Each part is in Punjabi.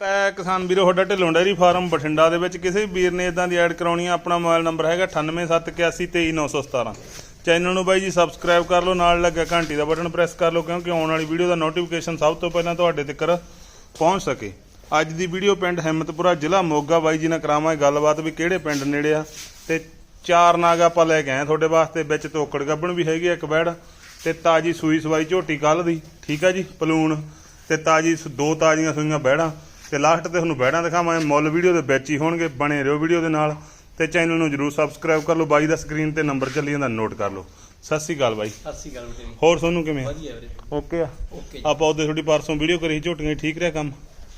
ਹੈ ਕਿਸਾਨ ਵੀਰੋ, ਤੁਹਾਡਾ ਢਿੱਲੋਂ ਡੈਰੀ ਫਾਰਮ ਬਠਿੰਡਾ ਦੇ ਵਿੱਚ ਕਿਸੇ ਵੀ ਵੀਰ ਨੇ ਇਦਾਂ ਦੀ ਐਡ ਕਰਾਉਣੀ ਆ, ਆਪਣਾ ਮੋਬਾਈਲ ਨੰਬਰ ਹੈਗਾ 9871823917 ਚੈਨਲ ਨੂੰ ਬਾਈ ਜੀ ਸਬਸਕ੍ਰਾਈਬ ਕਰ ਲਓ, ਨਾਲ ਲੱਗਾ ਘੰਟੀ ਦਾ ਬਟਨ ਪ੍ਰੈਸ ਕਰ ਲਓ, ਕਿਉਂਕਿ ਆਉਣ ਵਾਲੀ ਵੀਡੀਓ ਦਾ ਨੋਟੀਫਿਕੇਸ਼ਨ ਸਭ ਤੋਂ ਪਹਿਲਾਂ ਤੁਹਾਡੇ ਤੱਕ ਪਹੁੰਚ ਸਕੇ। ਅੱਜ ਦੀ ਵੀਡੀਓ ਪਿੰਡ ਹਿੰਮਤਪੁਰਾ ਜ਼ਿਲ੍ਹਾ ਮੋਗਾ, ਬਾਈ ਜੀ ਨਾਲ ਕਰਾਵਾਂਗੇ ਗੱਲਬਾਤ ਵੀ ਕਿਹੜੇ ਪਿੰਡ ਨੇੜੇ ਆ। ਤੇ ਚਾਰ ਨਾਗ ਆਪਾਂ ਲੈ ਕੇ ਆਏ ਤੁਹਾਡੇ ਵਾਸਤੇ, ਵਿੱਚ ਤੋਕੜ ਗੱਬਣ ਵੀ ਹੈਗੀ ਆ ਇੱਕ ਬੈੜ, ਤੇ ਤਾਜੀ ਸੂਈ ਸਵਾਈ ਝੋਟੀ ਕੱਲ ਦੀ, ਠੀਕ ਆ ਜੀ, ਪਲੂਣ, ਤੇ ਤਾਜੀ ਦੋ ਤਾਜ਼ੀਆਂ ਸੂਈਆਂ ਬੈੜਾਂ। ਤੇ ਲਾਸਟ ਤੇ ਤੁਹਾਨੂੰ ਬੈੜਾਂ ਦਿਖਾਵਾਂਗੇ। ਮੁੱਲ ਵੀਡੀਓ ਦੇ ਵਿੱਚ ਹੀ ਹੋਣਗੇ ਬਣੇ ਰਹੋ ਵੀਡੀਓ ਦੇ ਨਾਲ। ਤੇ ਚੈਨਲ ਨੂੰ ਜਰੂਰ ਸਬਸਕ੍ਰਾਈਬ ਕਰ ਲਓ। ਬਾਈ ਦਾ ਸਕਰੀਨ ਤੇ ਨੰਬਰ ਚੱਲੀ ਜਾਂਦਾ ਨੋਟ ਕਰ ਲਓ। ਸਤਿ ਸ੍ਰੀ ਅਕਾਲ ਬਾਈ। ਸਤਿ ਸ਼੍ਰੀ ਅਕਾਲ ਬੇਟੇ ਜੀ। ਹੋਰ ਤੁਹਾਨੂੰ ਕਿਵੇਂ? ਆ? ਵਧੀਆ ਵੀਰੇ। ਓਕੇ ਆ। ਓਕੇ ਆਪਾਂ ਉਹਦੇ ਥੋੜੀ ਪਰਸੋਂ ਵੀਡੀਓ ਕਰੀ ਸੀ, ਝੋਟੀਆਂ ਦੀ, ਠੀਕ ਰਿਹਾ ਕੰਮ?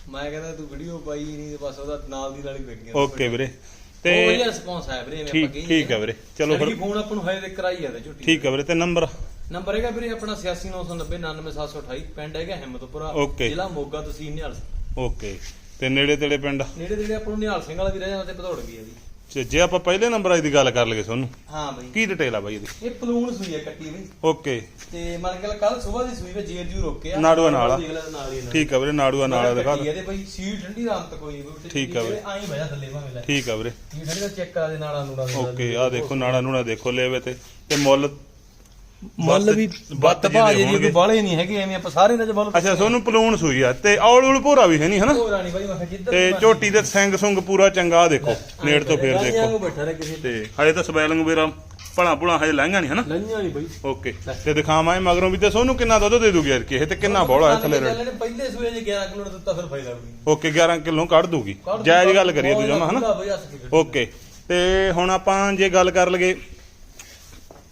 ਮੈਂ ਕਹਿੰਦਾ ਤੂੰ ਵੀਡੀਓ ਪਾਈ ਨਹੀਂ ਤੇ ਬਸ ਉਹਦਾ ਨਾਲ ਦੀ ਨਾਲ ਹੀ ਗਿਆ ਓਕੇ ਵੀਰੇ। ਤੇ ਤੇ ਵਧੀਆ ਰਿਸਪੌਂਸ ਆਇਆ ਵੀਰੇ ਐਵੇਂ ਠੀਕ ਠੀਕ ਆ ਵੀਰੇ। ਚਲੋ ਫਿਰ ਫੋਨ ਆਪਾਂ ਨੂੰ ਹਜੇ ਤੱਕ ਕਰਾਈ ਜਾਂਦੇ ਝੁੱਟੀ ਠੀਕ ਆ ਵੀਰੇ ਤੇ ਨੰਬਰ ਨੰਬਰ ਹੈਗਾ ਵੀਰੇ ਆਪਣਾ 869990 99728 ਪਿੰਡ ਹੈਗਾ ਹਿੰਮਤਪੁਰਾ। ਜ਼ਿਲ੍ਹਾ ਮੋਗਾ ਤਹਿਸੀਲ ਨਿਹਾਲ। ਓਕੇ। ਤੇ ਨੇੜੇ ਤੇੜੇ ਪਿੰਡ? ਨੇੜੇ ਤੇੜੇ ਆਪਾਂ ਨੂੰ ਨਿਹਾਲ ਸਿੰਘ ਵਾਲਾ ਵੀ ਰਹਿ ਜਾਂਦਾ ਤੇ ਭਦੌੜ ਵੀ ਆ ਜੀ। ਜੇ- ਜੇ ਆਪਾਂ ਪਹਿਲੇ ਨੰਬਰ ਦੀ ਗੱਲ ਕਰ ਲਈਏ ਤੁਹਾਨੂੰ ਹਾਂ ਬਈ। ਕੀ ਡਿਟੇਲ ਆ ਬਾਈ ਇਹਦੀ? ਇਹ ਪਲੂਣ ਸੂਈ ਹੈ ਕੱਟੀ ਬਈ ਓਕੇ। ਤੇ ਮਨ ਕੇ ਕੱਲ ਸਵੇਰ ਦੀ ਸੂਈ ਵਿੱਚ ਜੇਰ ਜੂ ਨਾੜੂਆ ਨਾਲ। ਆ। ਦੇਖ ਲੈ ਨਾਲ। ਹੀ ਠੀਕ ਆ ਵੀਰੇ ਨਾੜੂਆ ਨਾਲ ਦਿਖਾ ਕੱਟੀ ਇਹਦੇ ਬਈ ਸੀਲ ਠੰਡੀ ਰਾਮ ਤੱਕ ਕੋਈ ਨਹੀਂ ਠੀਕ ਆ ਵੀਰੇ। ਆਈ ਵਜਾ ਥੱਲੇ ਭਾਵੇਂ ਲੈ। ਠੀਕ ਆ ਵੀਰੇ। ਇਹ ਠੰਡੀ ਦਾ ਚੈੱਕ ਕਰਾ ਦੇ ਨਾਲਾਂ ਨੂੜਾ ਦੇ ਓਕੇ ਆ ਦੇਖੋ ਨਾੜਾ ਨੂੜਾ ਦੇਖੋ ਲੈਵੇ ਤੇ। ਤੇ ਮੁੱਲ ਮੁੱਲ ਵੀ ਬੱਤ ਭਾਜੇ ਦੀ। ਕੋਈ ਬਾਲੇ ਨਹੀਂ ਹੈਗੇ ਐਵੇਂ ਆਪਾਂ ਸਾਰੇ ਚ ਮੁੱਲ ਅੱਛਾ ਤੁਹਾਨੂੰ ਪਲੂਣ ਸੂਈ ਆ। ਤੇ ਔਲ ਉਲ ਭੋਰਾ ਵੀ ਹੈ ਨਹੀਂ ਹਨਾ? ਨਹੀਂ ਬਾਈ ਮੈਂ ਤੇ ਝੋਟੀ ਦੇ ਸਿੰਘ ਸੁੰਗ ਪੂਰਾ ਚੰਗਾ ਦੇਖੋ ਨੇੜ ਤੋਂ ਫੇਰ ਦੇਖੋ। ਤੇ ਹਜੇ ਤਾਂ ਸਵੈਲਿੰਗ ਵੀਰਾ ਭਲਾ ਭੁਲਾ ਹਜੇ ਲਹਿੰਗਾ ਨਹੀਂ ਹਨਾ? ਲੰਘਿਆ ਨਹੀਂ ਬਾਈ। ਓਕੇ ਤੇ ਦਿਖਾਵਾਂ ਇਹ ਮਗਰੋਂ ਵੀ ਤੇ ਸੋਨੂੰ ਕਿੰਨਾ ਦੁੱਧ ਦੇ ਦੂਗੀ ਯਾਰ ਕਿ ਇਹ ਤੇ ਕਿੰਨਾ ਬੋਲਾ ਹੈ ਥੱਲੇ ਰੜ ਪਹਿਲੇ ਸੂਏ ਜੇ 11 ਕਿਲੋ ਦਿੱਤਾ ਫਿਰ ਫਾਇਦਾ ਓਕੇ 11 ਕਿਲੋ ਕੱਢ ਦੂਗੀ। ਜਾਇਜ਼ ਗੱਲ ਕਰੀਏ ਤੂੰ ਜਮਾ ਹਨਾ? ਓਕੇ ਤੇ ਹੁਣ ਆਪਾਂ ਜੇ ਗੱਲ ਕਰ ਲਗੇ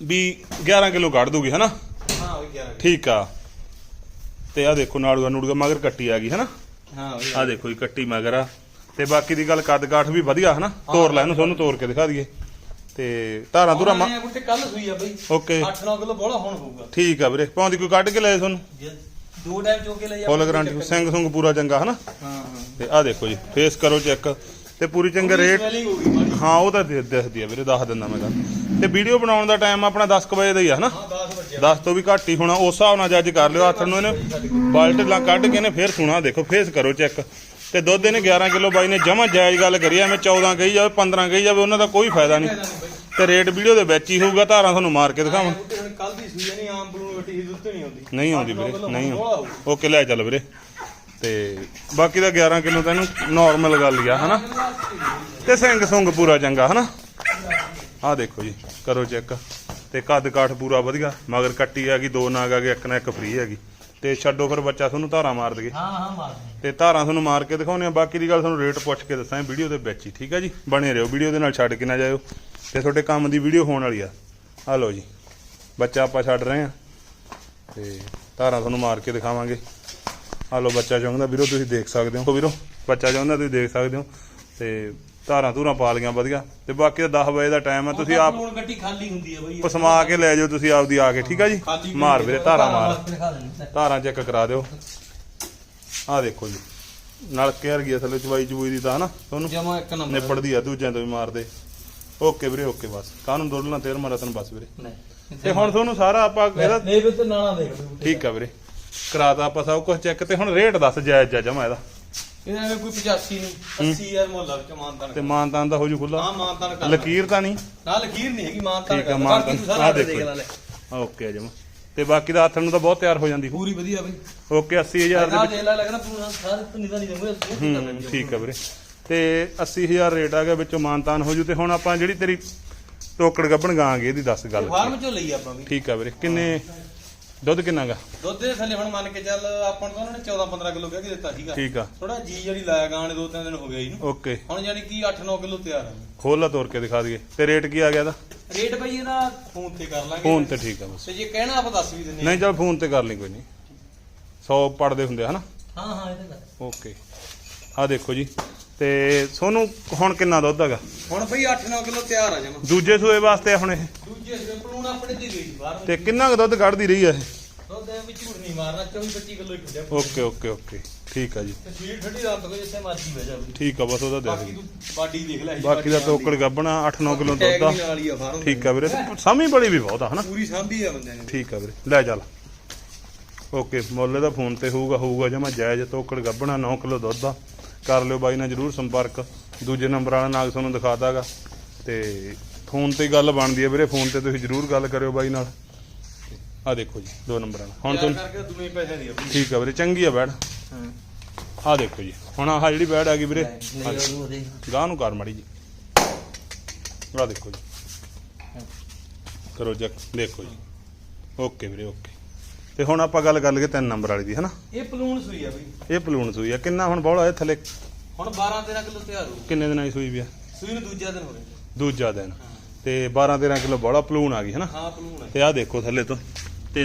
ਵੀ 11 ਕਿਲੋ ਕੱਢ ਦੂਗੀ ਹਨਾ? ਹਾਂ ਬਾਈ 11 ਠੀਕ ਆ। ਤੇ ਆ ਦੇਖੋ ਨਾੜੂਆ ਨੂੜੂਆ ਮਗਰ ਕੱਟੀ ਆ ਗਈ ਹਨਾ? ਹਾਂ ਆ ਦੇਖੋ ਜੀ ਕੱਟੀ ਮਗਰ ਆ। ਤੇ ਬਾਕੀ ਦੀ ਗੱਲ ਕੱਦ ਕਾਠ ਵੀ ਵਧੀਆ ਹਨਾ? ਤੋਰ ਲੈ ਇਹਨੂੰ ਤੁਹਾਨੂੰ ਤੋਰ ਕੇ ਦਿਖਾ ਦਈਏ। ਤੇ ਧਾਰਾਂ ਧੁਰਾ ਮੈਂ ਬੁੱਟੇ ਕੱਲ ਸੂਈ ਆ ਬਾਈ। ਓਕੇ। 8-9 ਕਿਲੋ ਬੋਲਾ ਹੁਣ ਹੋਊਗਾ। ਠੀਕ ਆ ਵੀਰੇ। ਪਾਉਂਦੀ ਕੋਈ ਕੱਢ ਕੇ ਲੈ ਤੁਹਾਨੂੰ ਜੇ ਦੋ ਟਾਈਮ ਚੋ ਕੇ ਲਈ ਫੁੱਲ ਗਰੰਟੀ ਸਿੰਘ ਸੁੰਗ ਪੂਰਾ ਚੰਗਾ ਹਨਾ? ਹਾਂ ਹਾਂ। ਤੇ ਆ ਦੇਖੋ ਜੀ ਫੇਸ ਕਰੋ ਚੈੱਕ। ਤੇ ਪੂਰੀ ਚੰਗਾ ਰੇਟ ਹੋ ਉਹ ਤਾਂ ਦੇ- ਦਿਖਦੀ ਆ ਵੀਰੇ ਦੱਸ ਦਿੰਦਾ ਮੈਂ ਗੱਲ ਤੇ ਵੀਡੀਓ ਬਣਾਉਣ ਦਾ ਟਾਈਮ ਆਪਣਾ 10 ਕੁ ਵਜੇ ਦਾ ਹੀ ਆ ਹਨਾ? ਹਾਂ 10 ਵਜੇ 10 ਤੋਂ ਵੀ ਘੱਟ ਹੀ ਹੋਣਾ। ਉਸ ਹਿਸਾਬ ਨਾਲ ਜੱਜ ਕਰ ਲਿਓ ਹੱਥ ਨੂੰ ਇਹਨੇ ਬਾਲਟੀਆਂ ਕੱਢ ਕੇ ਨੇ ਫੇਰ ਸੁਣਾ ਦੇਖੋ ਫੇਸ ਕਰੋ ਚੈੱਕ ਤੇ ਦੁੱਧ ਇਹਨੇ 11 ਕਿਲੋ ਬਾਈ ਨੇ ਜਮਾ ਜਾਇਜ਼ ਗੱਲ ਕਰੀ ਐਵੇਂ 14 ਕਹੀ ਜਾਵੇ 15 ਕਹੀ ਜਾਵੇ ਉਹਨਾਂ ਦਾ ਕੋਈ ਫਾਇਦਾ ਨਹੀਂ। ਤੇ ਰੇਟ ਵੀਡੀਓ ਦੇ ਵਿੱਚ ਹੀ ਹੋਊਗਾ ਧਾਰਾਂ ਤੁਹਾਨੂੰ ਮਾਰ ਕੇ ਦਿਖਾਵਾਂ। ਕੱਲ ਦੀ ਸੂਈ ਨਹੀਂ ਆਮ ਬਲੂਨ ਗੱਟੀ ਸੀ ਦੁੱਧ ਨਹੀਂ ਆਉਂਦੀ। ਨਹੀਂ ਆਉਂਦੀ ਵੀਰੇ ਨਹੀਂ ਬੋਲਾ। ਓਕੇ ਲੈ ਚੱਲ ਵੀਰੇ। ਤੇ ਬਾਕੀ ਦਾ 11 ਕਿਲੋ ਤਾਂ ਇਹਨੂੰ ਨਾਰਮਲ ਗੱਲ ਆ ਹਨਾ? ਤੇ ਸਿੰਘ ਸੁੰਗ ਪੂਰਾ ਚੰਗਾ ਹਨਾ? ਆਹ ਦੇਖੋ ਜੀ ਕਰੋ ਚੈੱਕ ਤੇ ਕੱਦ ਕਾਠ ਪੂਰਾ ਵਧੀਆ ਮਗਰ ਕੱਟੀ ਹੈਗੀ ਦੋ ਨਾਗ ਆ ਗਏ ਇੱਕ ਨਾ ਇੱਕ ਫ੍ਰੀ ਹੈਗੀ। ਤੇ ਛੱਡੋ ਫਿਰ ਬੱਚਾ ਤੁਹਾਨੂੰ ਧਾਰਾਂ ਮਾਰ ਦਗੇ ਹਾਂ ਹਾਂ ਮਾਰ ਤੇ ਧਾਰਾਂ ਤੁਹਾਨੂੰ ਮਾਰ ਕੇ ਦਿਖਾਉਂਦੇ ਆ ਬਾਕੀ ਦੀ ਗੱਲ ਤੁਹਾਨੂੰ ਰੇਟ ਪੁੱਛ ਕੇ ਦੱਸਾਂ ਵੀਡੀਓ ਦੇ ਵਿੱਚ ਹੀ ਠੀਕ ਆ ਜੀ? ਬਣੇ ਰਹੋ ਵੀਡੀਓ ਦੇ ਨਾਲ ਛੱਡ ਕੇ ਨਾ ਜਾਇਓ। ਤੇ ਤੁਹਾਡੇ ਕੰਮ ਦੀ ਵੀਡੀਓ ਹੋਣ ਵਾਲੀ ਆ। ਆ ਲਓ ਜੀ ਬੱਚਾ ਆਪਾਂ ਛੱਡ ਰਹੇ ਆ ਤੇ ਧਾਰਾਂ ਤੁਹਾਨੂੰ ਮਾਰ ਕੇ ਦਿਖਾਵਾਂਗੇ। ਆ ਲਓ ਬੱਚਾ ਚਾਹੁੰਦਾ ਵੀਰੋ ਤੁਸੀਂ ਦੇਖ ਸਕਦੇ ਹੋ। ਵੀਰੋ ਬੱਚਾ ਚਾਹੁੰਦਾ ਤੁਸੀਂ ਦੇਖ ਸਕਦੇ ਹੋ। ਤੇ ਧਾਰਾਂ ਧੂਰਾਂ ਪਾ ਲੀਆਂ ਵਧੀਆ। ਤੇ ਬਾਕੀ ਦਾ 10 ਵਜੇ ਦਾ ਟਾਈਮ ਆ ਤੁਸੀਂ ਆਪ ਗੱਟੀ ਖਾਲੀ ਹੁੰਦੀ ਆ ਬਾਈ। ਪਸਮਾ ਕੇ ਲੈ ਜਾਓ ਤੁਸੀਂ ਆਪਦੀ ਆ ਕੇ ਠੀਕ ਆ ਜੀ? ਮਾਰ ਵੀਰੇ ਧਾਰਾਂ ਮਾਰ। ਧਾਰਾਂ ਚੈੱਕ ਕਰਾ ਦਿਓ। ਆਹ ਦੇਖੋ ਜੀ ਨਲਕੇ ਵਰਗੀ ਆ ਥੱਲੇ ਚਵਾਈ ਚੂਈ ਦੀ ਤਾਂ ਹਨਾ? ਤੁਹਾਨੂੰ ਜਮਾ ਇੱਕ ਨੰਬਰ। ਨਿਪੜਦੀ ਆ ਦੂਜਿਆਂ ਤੋਂ ਵੀ ਮਾਰਦੇ। ਓਕੇ ਵੀਰੇ ਓਕੇ ਬਸ। ਕਾਹਨੂੰ ਦੋੜਨਾ ਤੇਰ ਮਾਰਾ ਤਨ ਬਸ ਵੀਰੇ। ਨਹੀਂ। ਤੇ ਹੁਣ ਤੁਹਾਨੂੰ ਸਾਰਾ ਆਪਾਂ ਇਹਦਾ ਨਹੀਂ ਵੀ ਤੇ ਨਾਲਾ ਦੇਖ ਠੀਕ ਆ ਵੀਰੇ। ਕਰਾਤਾ ਆਪਾਂ ਸਭ ਕੁਝ ਚੈੱਕ ਤੇ ਹੁਣ ਰੇਟ ਦੱਸ ਜਾਇਜ਼ ਜਾ ਜਮਾ ਇਹਦਾ। ਇਹਦਾ ਐਵੇਂ ਕੋਈ 85 ਨਹੀਂ 80000 ਮੁੱਲ ਲੱਗ ਚ ਮਾਨਤਾਨ ਤੇ ਮਾਨਤਾਨ ਦਾ ਹੋ ਜੂ ਖੁੱਲਾ ਹਾਂ ਮਾਨਤਾਨ ਕਰ ਲਕੀਰ ਤਾਂ ਨਹੀਂ? ਨਾ ਲਖੀਰ ਨਹੀਂ ਹੈਗੀ ਮਾਨਤਾਨ ਠੀਕ ਆ ਮਾਨਤਾਨ। ਆ ਦੇਖੋ। ਓਕੇ ਜਮਾ। ਤੇ ਬਾਕੀ ਦਾ ਹੱਥ ਨੂੰ ਤਾਂ ਬਹੁਤ ਤਿਆਰ ਹੋ ਜਾਂਦੀ ਪੂਰੀ ਵਧੀਆ ਬਈ। ਓਕੇ 80000 ਦੇ ਆ ਦੇਖ ਲੈ ਲੱਗਣਾ ਪੂਰਾ ਸਾਰੇ ਨਿਦਾ ਨਹੀਂ ਦੇਵਾਂਗੇ ਠੀਕ ਆ ਵੀਰੇ। ਤੇ 80000 ਰੇਟ ਆ ਗਿਆ ਵਿੱਚੋਂ ਮਾਨਤਾਨ ਹੋ ਜੂ। ਤੇ ਹੁਣ ਆਪਾਂ ਜਿਹੜੀ ਤੇਰੀ ਟੋਕੜ ਗੱਬਣ ਗਾਂਗੇ ਇਹਦੀ ਦੱਸ ਗੱਲ ਫਾਰਮ ਚੋਂ ਲਈ ਆਪਾਂ ਵੀ। ਠੀਕ ਆ ਵੀਰੇ। ਕਿੰਨੇ ਦੁੱਧ ਕਿੰਨਾਗਾ ਦੁੱਧ ਦੇ ਥੱਲੇ ਹੁਣ ਮੰਨ ਕੇ ਚੱਲ ਆਪਾਂ ਨੂੰ ਤਾਂ ਉਹਨਾਂ ਨੇ 14 15 ਕਿਲੋ ਕਹਿ ਕੇ ਦਿੱਤਾ ਸੀਗਾ। ਠੀਕ ਆ। ਥੋੜਾ ਜੀ ਜਿਹੜੀ ਲਾਇਆ ਗਾਂ ਨੇ ਦੋ ਤਿੰਨ ਦਿਨ ਹੋ ਗਏ ਇਹਨੂੰ। ਓਕੇ। ਹੁਣ ਜਾਨੀ ਕੀ 8-9 ਕਿਲੋ ਤਿਆਰ ਆ। ਖੋਲ ਲਾ ਤੋੜ ਕੇ ਦਿਖਾ ਦਈਏ। ਤੇ ਰੇਟ ਕੀ ਆ ਗਿਆ ਇਹਦਾ? ਰੇਟ ਬਈ ਇਹਦਾ ਫੋਨ ਤੇ ਕਰ ਲਾਂਗੇ। ਫੋਨ ਤੇ ਠੀਕ ਆ ਬਸ। ਤੇ ਜੇ ਕਹਿਣਾ ਆਪਾਂ ਦੱਸ ਵੀ ਦਿੰਨੇ। ਨਹੀਂ ਚਲ ਫੋਨ ਤੇ ਕਰ ਲਈ ਕੋਈ ਨਹੀਂ। 100 ਪੜਦੇ ਹੁੰਦੇ ਹਨਾ? ਹਾਂ ਹਾਂ ਇਹਦਾ ਓਕੇ। ਆ ਦੇਖੋ ਜੀ। ਤੇ ਸੋਨੂੰ ਹੁਣ ਕਿੰਨਾ ਦੁੱਧ ਹੈਗਾ? ਹੁਣ ਬਈ 8-9 ਕਿਲੋ ਤਿਆਰ ਆ ਜਮਾ। ਦੂਜੇ ਸੂਏ ਵਾਸਤੇ ਆ ਹੁਣ ਇਹ। ਦੂਜੇ ਸਿੰਪਲੂਣ ਆਪਣੇ ਤੇ ਗਈ ਬਾਹਰ ਤੇ ਕਿੰਨਾ ਕੁ ਦੁੱਧ ਕੱਢਦੀ ਰਹੀ ਆ ਇਹ? ਦੁੱਧ ਦੇ ਵਿੱਚ ਝੂਠ ਨਹੀਂ ਮਾਰਨਾ 24-25 ਕਿਲੋ ਹੀ ਖੁੱਲਿਆ ਓਕੇ ਓਕੇ ਓਕੇ। ਠੀਕ ਆ ਜੀ। ਤੇ ਫੀਡ ਠੱਡੀ ਰਾਤ ਕੋਈ ਜਿੱਥੇ ਮਰਜ਼ੀ ਬਹਿ ਜਾ। ਠੀਕ ਆ ਬਸ ਉਹਦਾ ਦੇ ਬਾਕੀ ਦੇ ਤੂੰ ਬਾਡੀ ਦੇਖ ਲੈ ਬਾਕੀ ਦਾ ਟੋਕੜ ਗੱਬਣਾ 8-9 ਕਿਲੋ ਦੁੱਧ ਆ। ਵੀ ਠੀਕ ਆ ਵੀਰੇ ਸਮੀ ਬੜੀ ਵੀ ਬਹੁਤ ਆ ਹਨਾ? ਪੂਰੀ ਸਾਂਭੀ ਆ ਬੰਦੇ ਨੇ। ਠੀਕ ਆ ਵੀਰੇ ਲੈ ਚੱਲ। ਓਕੇ ਮੁੱਲ ਦਾ ਫੋਨ ਤੇ ਹੋਊਗਾ ਹੋਊਗਾ ਜਮਾ ਜਾਇਜ਼ ਤੋਕੜ ਗੱਬਣਾ 9 ਕਿਲੋ ਦੁੱਧ ਆ। ਕਰ ਲਿਓ ਬਾਈ ਨਾਲ ਜਰੂਰ ਸੰਪਰਕ। ਦੂਜੇ ਨੰਬਰ ਵਾਲਾ ਨਾਗ ਤੁਹਾਨੂੰ ਦਿਖਾਤਾਗਾ। ਤੇ ਫੋਨ ਤੇ ਗੱਲ ਬਣਦੀ ਹੈ ਵੀਰੇ ਫੋਨ ਤੇ ਤੁਸੀਂ ਜਰੂਰ ਗੱਲ ਕਰਿਓ ਬਾਈ ਨਾਲ। ਆ ਦੇਖੋ ਜੀ ਦੋ ਨੰਬਰ ਵਾਲਾ। ਹੁਣ ਤੁਹਾਨੂੰ ਕਰਕੇ ਦੁਨੇ ਪੈਸੇ ਦੀ ਆ ਬਈ ਠੀਕ ਆ ਵੀਰੇ ਚੰਗੀ ਆ ਬੈੜ ਹਾਂ। ਆ ਦੇਖੋ ਜੀ ਹੁਣ ਆਹ ਜਿਹੜੀ ਬੈੜ ਆ ਗਈ ਵੀਰੇ। ਨਹੀਂ ਉਹਦੇ। ਗਾਂ ਨੂੰ ਕਰ ਮੜੀ ਜੀ। ਆ ਦੇਖੋ ਜੀ। ਕਰੋ ਚੈੱਕ ਦੇਖੋ ਜੀ। ਓਕੇ ਵੀਰੇ ਓਕੇ। ਤੇ ਹੁਣ ਆਪਾਂ ਗੱਲ ਕਰ ਲਈਏ ਤਿੰਨ ਨੰਬਰ ਵਾਲੀ ਦੀ ਹਨਾ? ਇਹ ਪਲੂਣ ਸੂਈ ਆ ਬਈ। ਇਹ ਪਲੂਣ ਸੂਈ ਆ। ਕਿੰਨਾ ਹੁਣ ਬੋਲਾ ਇਹ ਥੱਲੇ? ਹੁਣ 12 13 ਕਿਲੋ ਤਿਆਰ ਹੋ ਕਿੰਨੇ ਦਿਨਾਂ ਦੀ ਸੂਈ ਵੀ ਆ? ਸੂਈ ਨੂੰ ਦੂਜਾ ਦਿਨ ਹੋ ਗਿਆ ਦੂਜਾ ਦਿਨ। ਤੇ 12 13 ਕਿਲੋ ਬੋਲਾ ਪਲੂਣ ਆ ਗਈ ਹਨਾ? ਹਾਂ ਪਲੂਣ ਹੈ ਤੇ ਆਹ ਦੇਖੋ ਥੱਲੇ ਤੋਂ। ਤੇ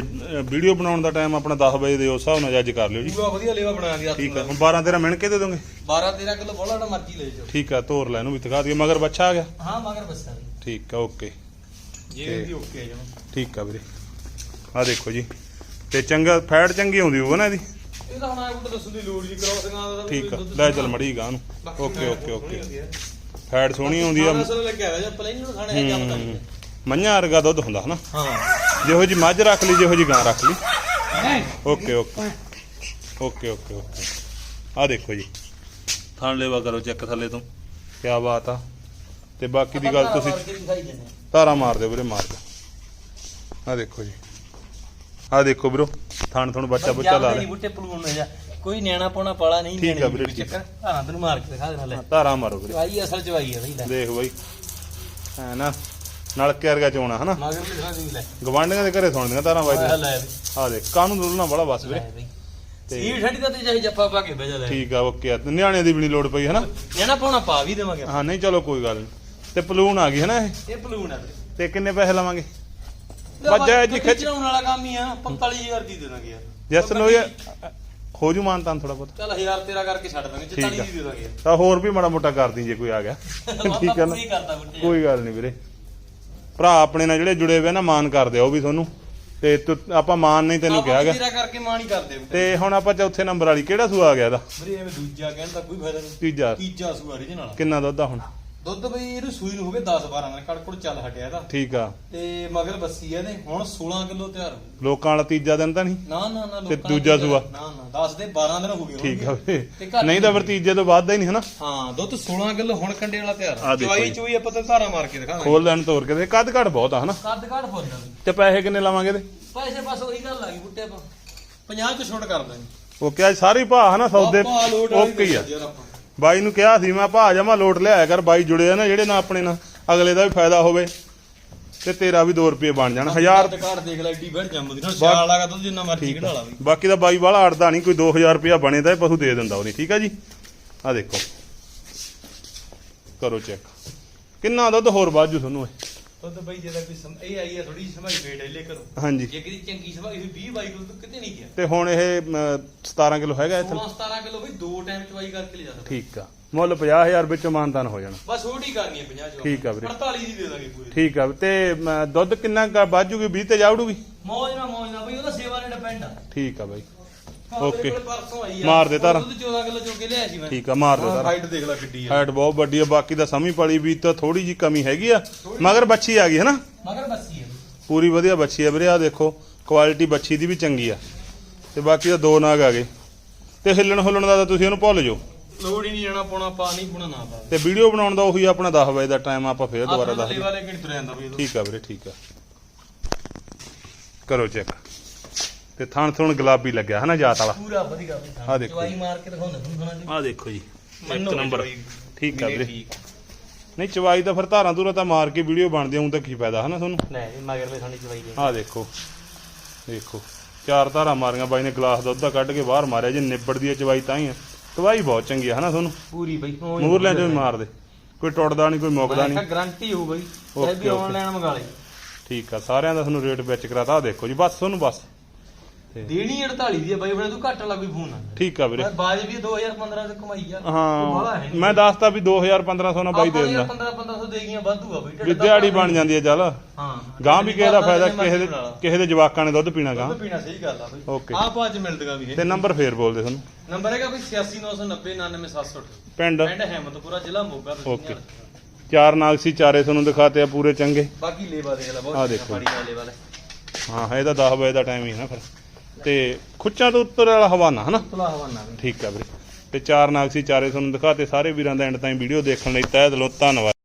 ਵੀਡੀਓ ਬਣਾਉਣ ਦਾ ਟਾਈਮ ਆਪਣਾ 10 ਵਜੇ ਦੇ ਉਸ ਹਿਸਾਬ ਨਾਲ ਜੱਜ ਕਰ ਲਿਓ ਜੀ। ਪੂਰਾ ਵਧੀਆ ਲੇਵਾ ਬਣਾ ਦਿਆ ਠੀਕ ਆ। ਹੁਣ 12 13 ਮਿੰਟ ਕੇ ਦੇ ਦੋਗੇ? 12 13 ਕਿਲੋ ਬੋਲਾ ਦਾ ਮਰਜ਼ੀ ਲੈ ਜਾਓ। ਠੀਕ ਆ ਤੋਰ ਲੈ ਇਹਨੂੰ ਵੀ ਦਿਖਾ ਦਈਏ ਮਗਰ ਬੱਚਾ ਆ ਗਿਆ? ਹਾਂ ਮਗਰ ਬਈ ਠੀਕ ਆ ਓਕੇ। ਜੇ ਵੀ ਓਕੇ ਆ ਜਮਾ ਠੀਕ ਆ ਵੀਰੇ। ਆ ਦੇਖੋ ਜੀ। ਤੇ ਚੰਗਾ ਫੈਟ ਚੰਗੀ ਆਉਂਦੀ ਹੋਊ ਨਾ ਇਹਦੀ। ਇਹ ਤਾਂ ਹੁਣ ਆਇਆ ਬੁੱਢਾ ਦੱਸਣ ਦੀ ਲੋੜ ਜੀ ਕਰਾਉਸਿੰਗਾਂ ਦਾ ਠੀਕ ਆ ਲੈ ਚੱਲ ਮੜੀ ਗਾਂ ਨੂੰ। Okay okay okay. ਫੈਟ ਸੋਹਣੀ ਆਉਂਦੀ ਆ। ਅਸਲ ਲੱਗਿਆ ਹੋਇਆ ਜਾਂ ਪਲੇਨ ਨੂੰ ਖਾਣੇ ਜਾਂ ਪਤਾ ਨਹੀਂ। ਮੱਝਾਂ ਵਰਗਾ ਦੁੱਧ ਹੁੰਦਾ ਹਨਾ? ਹਾਂ। ਜਿਹੋ ਜੀ ਮੱਝ ਰੱਖ ਲਈ ਜਿਹੋ ਜੀ ਗਾਂ ਰੱਖ ਲਈ। Okay okay. Okay okay okay. ਆ ਦੇਖੋ ਜੀ। ਥਣ ਲੈਵਾ ਕਰੋ ਚੈੱਕ ਥੱਲੇ ਤੋਂ। ਕੀ ਬਾਤ ਆ। ਤੇ ਬਾਕੀ ਦੀ ਗੱਲ ਤੁਸੀਂ ਧਾਰਾ ਮਾਰ ਦਿਓ ਵੀਰੇ ਮਾਰ ਦਿਓ। ਆ ਦੇਖੋ ਜੀ। ਆ ਦੇਖੋ ਵੀਰੋ ਥਣ ਥਣ ਬੱਚਾ ਬੱਚਾ ਲਾ ਲੈ। ਬੁੱਟੇ ਪਲੂਣ ਜਾ। ਕੋਈ ਨਿਆਣਾ ਪਾਉਣਾ ਪਾਲਾ ਨਹੀਂ ਠੀਕ ਆ ਵੀਰੇ, ਆ। ਚੱਕਰ। ਹਾਂ ਤੈਨੂੰ ਮਾਰ ਕੇ ਦਿਖਾ ਦੇਣਾ ਲੈ ਧਾਰਾ ਮਾਰੋ ਵੀਰੇ। ਚਵਾਈ ਅਸਲ ਚਵਾਈ ਹੈ ਬਈ ਲੈ। ਦੇਖ ਬਾਈ। ਐ ਨਾ ਨਲਕੇ ਵਰਗਾ ਚੋਣਾ ਹਨਾ? ਮਗਰ ਵੀ ਦਿਖਾ ਦੇ ਲੈ। ਗਵਾਂਢੀਆਂ ਦੇ ਘਰੇ ਸੁਣਦੀਆਂ ਧਾਰਾਂ ਲੈ ਵਾਜਦੇ ਲੈ ਬਈ। ਆ ਦੇਖ ਕਾਨੂੰ ਦੁੱਲਣਾ ਬੜਾ ਬਸ ਵੀਰੇ। ਸੀਟ ਠੰਡੀ ਤਾਂ ਤੇ ਚਾਹੀ ਜੱਫਾ ਪਾ ਕੇ ਬਹਿ ਜਾ ਲੈ। ਠੀਕ ਆ ਓਕੇ ਆ। ਨਿਆਣੇ ਦੀ ਵੀ ਨਹੀਂ ਲੋੜ ਪਈ ਹਨਾ? ਨਿਆਣਾ ਪਾਉਣਾ ਪਾ ਵੀ ਦੇਵਾਂਗੇ ਹਾਂ ਨਹੀਂ ਚਲੋ ਕੋਈ ਗੱਲ ਨਹੀਂ ਤੇ ਪਲੂਨ ਆ ਗਈ ਹਨਾ ਇਹ? ਇਹ ਪਲੂਣ ਆ ਤੇ ਕਿੰਨੇ ਪੈਸੇ ਲਵਾਂਗੇ? ਲੈ ਵੱਜਾ ਬਾਕੀ ਜੀ ਖਿੱਚ- ਖਿੱਚਣ ਵਾਲਾ ਕੰਮ ਹੀ ਆ 45000 ਦੀ ਦੇ ਦਾਂਗੇ ਯਾਰ। ਜੈਸ ਨੋ ਹੋ ਜੂ ਮਾਨਤਾਨ ਥੋੜਾ ਬਹੁਤ। ਚੱਲ 1000 ਤੇਰਾ ਕਰਕੇ ਛੱਡ ਦਾਂਗੇ ਠੀਕ ਆ। 44 ਦੀ ਦੇ ਦਾਂਗੇ ਤਾਂ ਹੋਰ ਵੀ ਮਾੜਾ ਮੋਟਾ ਕਰਦੀ ਜੇ ਕੋਈ ਆ ਗਿਆ। ਠੀਕ ਹੈ ਨਾ? ਕੋਈ ਗੱਲ ਨਹੀਂ ਵੀਰੇ। ਭਰਾ ਆਪਣੇ ਨਾਲ ਜਿਹੜੇ ਜੁੜੇ ਹੋਏ ਨਾ ਮਾਨ ਕਰਦੇ ਆ ਉਹ ਵੀ ਤੁਹਾਨੂੰ। ਤੇ ਤੁ- ਆਪਾਂ ਮਾਨ ਨਹੀਂ ਤੈਨੂੰ ਕਿਹਾ ਗਿਆ ਤੇਰਾ ਕਰਕੇ ਮਾਂ ਨਹੀਂ ਕਰਦੇ ਤੇ ਹੁਣ ਆਪਾਂ ਚੌਥੇ ਨੰਬਰ ਵਾਲੀ ਕਿਹੜਾ ਸੂਆ ਆ ਗਿਆ ਇਹਦਾ? ਵੀਰੇ ਐਵੇਂ ਦੂਜਾ ਕਹਿਣ ਦਾ ਕੋਈ ਫਾਇਦਾ ਨਹੀਂ ਤੀਜਾ। ਤੀਜਾ ਸੂਆ ਰੀਜਨਲ ਕਿੰਨਾ ਦੁੱਧ ਆ ਹੁਣ? ਦੁੱਧ ਬਈ ਇਹਨੂੰ ਸੂਈ ਨੂੰ ਹੋ ਗਏ 10 12 ਦਿਨ ਕੜਕੜ ਚੱਲ ਹਟਿਆ ਇਹਦਾ। ਠੀਕ ਆ। ਤੇ ਮਗਰ ਬੱਸੀ ਆ ਇਹਦੇ ਹੁਣ 16 ਕਿਲੋ ਤਿਆਰ ਹੋ। ਲੋਕਾਂ ਵਾਲਾ ਤੀਜਾ ਦਿਨ ਤਾਂ ਨਹੀਂ? ਨਾ ਨਾ ਨਾ ਤੇ ਲੋਕਾਂ ਦੂਜਾ ਸੂਆ? ਨਾ ਨਾ 10 ਦੇ 12 ਦਿਨ ਹੋ ਗਏ ਠੀਕ ਆ ਹੋਣਗੇ। ਤੇ ਨਹੀਂ ਤਾਂ ਫਿਰ ਤੀਜੇ ਤੋਂ ਵੱਧਦਾ ਹੀ ਨਹੀਂ ਹਨਾ? ਹਾਂ ਦੁੱਧ 16 ਕਿਲੋ ਹੁਣ ਕੰਡੇ ਵਾਲਾ ਤਿਆਰ ਦੇਖੋ ਚਵਾਈ ਜੀ। ਚੂਈ ਆਪਾਂ ਤੇ ਧਾਰਾ ਮਾਰ ਕੇ ਦਿਖਾਵਾਂਗੇ। ਖੋਲ ਲੈਣ ਤੋਰ ਕੇ ਤੇ ਕੱਦ ਘੜ ਬਹੁਤ ਆ ਹਨਾ? ਕੱਦ ਕਾੜ ਫੁੱਲ ਤੇ ਪੈਸੇ ਕਿੰਨੇ ਲਾਵਾਂਗੇ ਤੇ ਪੈਸੇ ਬਸ ਉਹੀ ਗੱਲ ਆ ਗਈ ਬੁੱਟੇ ਆਪਾਂ। 50 ਚ ਛੋਟ ਕਰ ਦਾਂਗੇ। ਓਕੇ ਅੱਜ ਸਾਰੇ ਭਾ ਹਨਾ ਸੌਦੇ ਆਪਾਂ ਲੋਡ ਵਾਲੀ ਓਕੇ ਹੀ ਆ। ਯਾਰ ਆਪਾਂ। ਬਾਈ ਨੂੰ ਕਿਹਾ ਸੀ ਮੈਂ ਭਾ ਜਾਵਾਂ ਲੋਟ ਲਿਆਇਆ ਕਰ ਬਾਈ ਜੁੜੇ ਆ ਨਾ ਜਿਹੜੇ ਨਾਲ ਆਪਣੇ ਨਾਲ ਅਗਲੇ ਦਾ ਵੀ ਫਾਇਦਾ ਹੋਵੇ ਤੇ ਤੇਰਾ ਵੀ 2 ਰੁਪਏ ਬਣ ਜਾਣ 1000 ਕੱਦ ਕਾੜ ਦੇਖ ਲੈ ਏਡੀ ਬੈਠ ਜੰਮਦੀ ਨਾਲ ਸਿਆਲ ਲਾਗਾ ਦੁੱਧ ਜਿੰਨਾ ਮਰਜ਼ੀ ਕਢਾ ਲਾ ਬਾਕੀ ਦਾ ਬਾਈ ਵਾਲਾ ਅੜਦਾ ਨਹੀਂ ਕੋਈ 2000 ਰੁਪਇਆ ਬਣੇ ਤਾਂ ਇਹ ਪਸ਼ੂ ਦੇ ਦਿੰਦਾ ਉਹਨੇ ਠੀਕ ਆ ਜੀ? ਆ ਦੇਖੋ। ਕਰੋ ਚੈੱਕ ਕਿੰਨਾ ਦੁੱਧ ਹੋਰ ਬਾਜੂ ਤੁਹਾਨੂੰ ਇਹ? ਦੁੱਧ ਬਈ ਜਿਹਦਾ ਕੋਈ ਸਮ- ਇਹ ਆਈ ਆ ਥੋੜੀ ਸਮਾਈ ਵੇਟ ਲੈ ਕਰੋ ਹਾਂਜੀ। ਜੇ ਕਿਤੇ ਚੰਗੀ ਸਮਾਈ ਹੋਈ 20 ਬਾਈ ਕਿਲੋ ਤੋਂ ਕਿਤੇ ਨਹੀਂ ਗਿਆ। ਤੇ ਹੁਣ ਇਹ ਅਮ, 17 ਕਿਲੋ ਹੈਗਾ ਇੱਥੇ। 16 17 ਕਿਲੋ ਬਈ ਦੋ ਟਾਈਮ ਚਵਾਈ ਕਰਕੇ ਲੈ ਜਾ ਸਕਦਾ। ਠੀਕ ਆ। ਮੁੱਲ 50000 ਵਿੱਚੋਂ ਮਾਨਤਾਨ ਹੋ ਜਾਣਾ। ਬਸ ਛੋਟੀ ਕਰਨੀ ਹੈ 50 ਚੋਂ। ਠੀਕ ਆ ਵੀਰੇ। 48 ਦੀ ਦੇ ਦਾਂਗੇ ਪੂਰੀ। ਠੀਕ ਆ। ਤੇ ਅਮ, ਦੁੱਧ ਕਿੰਨਾ ਕੁ ਬਾਜੂਗੀ 20 ਤੇ ਜਾਵੜੂਗੀ ਮੌਜ ਨਾ ਮੌਜ ਨਾ ਬਈ ਉਹਦਾ ਸੇਵਾ ਨੇ ਡਿਪੈਂਡ ਆ। ਠੀਕ ਆ ਬਾਈ। ਓਕੇ। ਪਰਸੋਂ ਆਈ ਆ। ਮਾਰ ਦੇ ਧਾਰਾਂ। ਦੁੱਧ 14 ਕਿਲੋ ਚੋ ਕੇ ਲਿਆ ਸੀ ਮੈਂ। ਠੀਕ ਆ ਮਾਰ ਦੇ ਹਾਂ ਤਾਰਾ ਹਾਈਟ ਦੇਖ ਲੈ ਕਿੱਡੀ ਆ। ਹਾਈਟ ਬਹੁਤ ਵੱਡੀ ਆ ਬਾਕੀ ਦਾ ਸਮੀ ਪਲੀ ਵੀ ਤਾਂ ਥੋੜੀ ਜੀ ਕਮੀ ਹੈਗੀ ਆ। ਮਗਰ ਬੱਚੀ ਆ ਗਈ ਹੈ ਨਾ ਮਗਰ ਬੱਸੀ ਹੈ ਪੂਰੀ ਵਧੀਆ ਬੱਚੀ ਆ ਵੀਰੇ ਆ ਦੇਖੋ ਕੁਆਲਿਟੀ ਬੱਚੀ ਦੀ ਵੀ ਚੰਗੀ ਆ। ਤੇ ਬਾਕੀ ਦਾ ਦੋ ਨਾਗ ਆ ਗਏ। ਤੇ ਹਿੱਲਣ ਹੁੱਲਣ ਦਾ ਤਾਂ ਤੁਸੀਂ ਉਹਨੂੰ ਭੁੱਲ ਜਾਓ। ਲੋੜ ਹੀ ਨਹੀਂ ਜਾਣਾ ਪਾਉਣਾ ਪਾ ਨਹੀਂ ਪੁਣਾ ਨਾ ਪਾ। ਤੇ ਵੀਡੀਓ ਬਣਾਉਣ ਦਾ ਉਹੀ ਆਪਣਾ 10 ਵਜੇ ਦਾ ਟਾਈਮ ਆਪਾਂ ਫੇਰ ਦੁਬਾਰਾ ਦੱਸ ਵਾਲੇ ਤੁਰ ਜਾਂਦਾ ਉਦੋਂ। ਠੀਕ ਆ ਵੀਰੇ ਠੀਕ ਆ। ਕਰੋ ਚੈੱਕ ਤੇ ਥਣ ਥਣ ਗੁਲਾਬੀ ਲੱਗਿਆ ਹਨਾ ਜਾਤ ਵਾਲਾ? ਪੂਰਾ ਵਧੀਆ ਆਹ ਦੇਖੋ ਚਵਾਈ ਮਾਰ ਕੇ ਦਿਖਾਉਂਦਾ ਤੁਹਾਨੂੰ ਜੀ ਆ ਦੇਖੋ ਜੀ ਮੰਨੋ ਇੱਕ ਨੰਬਰ। ਚਵਾਈ। ਠੀਕ ਆ ਵੀਰੇ ਠੀਕ ਨਹੀਂ ਚਵਾਈ ਤਾਂ ਫਿਰ ਧਾਰਾਂ ਧੂਰਾਂ ਤਾਂ ਮਾਰ ਕੇ ਵੀਡੀਓ ਬਣਦੀ ਆਉਂ ਤਾਂ ਕੀ ਫਾਇਦਾ ਹਨਾ ਤੁਹਾਨੂੰ? ਲੈ ਜੀ ਮਗਰ ਲੈ ਸਾਡੀ ਚਵਾਈ ਦੇ। ਆ ਦੇਖੋ ਦੇਖੋ। ਚਾਰ ਧਾਰਾਂ ਮਾਰੀਆਂ ਬਾਈ ਨੇ ਗਲਾਸ ਦੁੱਧ ਦਾ ਕੱਢ ਕੇ ਬਾਹਰ ਮਾਰਿਆ ਜੇ ਨਿਬੜਦੀ ਹੈ ਚਵਾਈ ਤਾਂ ਹੀ ਆ। ਚਵਾਈ ਬਹੁਤ ਚੰਗੀ ਆ ਹਨਾ ਤੁਹਾਨੂੰ? ਪੂਰੀ ਬਈ ਮੂਰ ਲੈਣ ਚੋਂ ਵੀ ਮਾਰਦੇ ਕੋਈ ਟੁੱਟਦਾ ਨਹੀਂ ਕੋਈ ਮੁੱਕਦਾ ਨਹੀਂ। ਗਾਰੰਟੀ ਹੋ ਬਈ। ਇਹ ਵੀ। ਆਨਲਾਈਨ ਮੰਗਾ ਲਈ ਠੀਕ ਆ ਸਾਰਿਆਂ ਦਾ ਤੁਹਾਨੂੰ ਰੇਟ ਵਿੱਚ ਕਰਾਤਾ। ਆ ਦੇਖੋ ਜੀ ਬਸ ਤੁਹਾਨੂੰ ਬਸ। ਦੇਣੀ 48 ਦੀ ਹੈ ਬਾਈ ਬਣੇ ਤੂੰ ਘੱਟ ਲਾ ਕੋਈ ਫੋਨ ਆ ਠੀਕ ਆ ਵੀਰੇ। ਮੈਂ ਬਾਜ ਵੀ 2015 ਤੇ ਕਮਾਈ ਆ। ਹਾਂ ਮੈਂ ਦੱਸਤਾ ਵੀ 2000 1500 ਨਾਲ ਬਾਈ ਦੇ ਦਿੰਦਾ। 15 1500 ਦੇ ਗਈਆਂ ਵਾਧੂ ਆ ਬਈ। ਢਿੱਡ ਵੀ ਦਾ ਦਿਹਾੜੀ ਭਾਰ ਬਣ ਜਾਂਦੀ ਹੈ ਚੱਲ। ਹਾਂ ਗਾਂ ਵੀ ਕਿਸੇ ਦਾ ਫਾਇਦਾ ਕਿਸੇ ਦੇ। ਕਿਸੇ ਦੇ ਜਵਾਕਾਂ ਨੇ ਦੁੱਧ ਪੀਣਾ ਗਾਂ ਦੁੱਧ ਪੀਣਾ ਸਹੀ ਗੱਲ ਆ ਬਈ। ਓਕੇ। ਆਹ ਬਾਜ ਮਿਲਦਗਾ ਵੀ ਇਹ। ਤੇ ਨੰਬਰ ਫੇਰ ਬੋਲਦੇ ਤੁਹਾਨੂੰ ਨੰਬਰ ਹੈਗਾ ਬਈ 86990 99708 ਪਿੰਡ। ਪਿੰਡ ਹੈਮਤਪੁਰਾ ਜ਼ਿਲ੍ਹਾ ਮੋਗਾ ਓਕੇ। ਨਾਲ। ਚਾਰ ਨਾਗਸੀ ਚਾਰੇ ਤੁਹਾਨੂੰ ਦਿਖਾਤੇ ਆ ਪੂਰੇ ਚੰਗੇ। ਬਾਕੀ ਲੇਵਾ ਦੇਖ ਲੈ ਬਹੁਤ ਦੇਖੋ। ਵਾਲੇ ਵਾਲੇ। ਹਾਂ ਇਹਦਾ 10 ਵਜੇ ਦਾ ਟਾਈਮ ਹੀ ਹੈ ਨਾ ਫਿਰ। ਤੇ ਖੁੱਚਾਂ ਤੋਂ ਉੱਤਰ ਵਾਲਾ ਹਵਾਨਾ ਹਨਾ? ਤੁਲਾ ਹਵਾਨਾ ਠੀਕ ਆ ਵੀਰੇ। ਤੇ ਚਾਰ ਨਾਗ ਸੀ ਚਾਰੇ ਤੁਹਾਨੂੰ ਦਿਖਾਤੇ ਸਾਰੇ ਵੀਰਾਂ ਦਾ ਐਂਡ ਤਾਈਂ ਵੀਡੀਓ ਦੇਖਣ ਲਈ ਤਹਿ ਦਿਲੋਂ ਧੰਨਵਾਦ।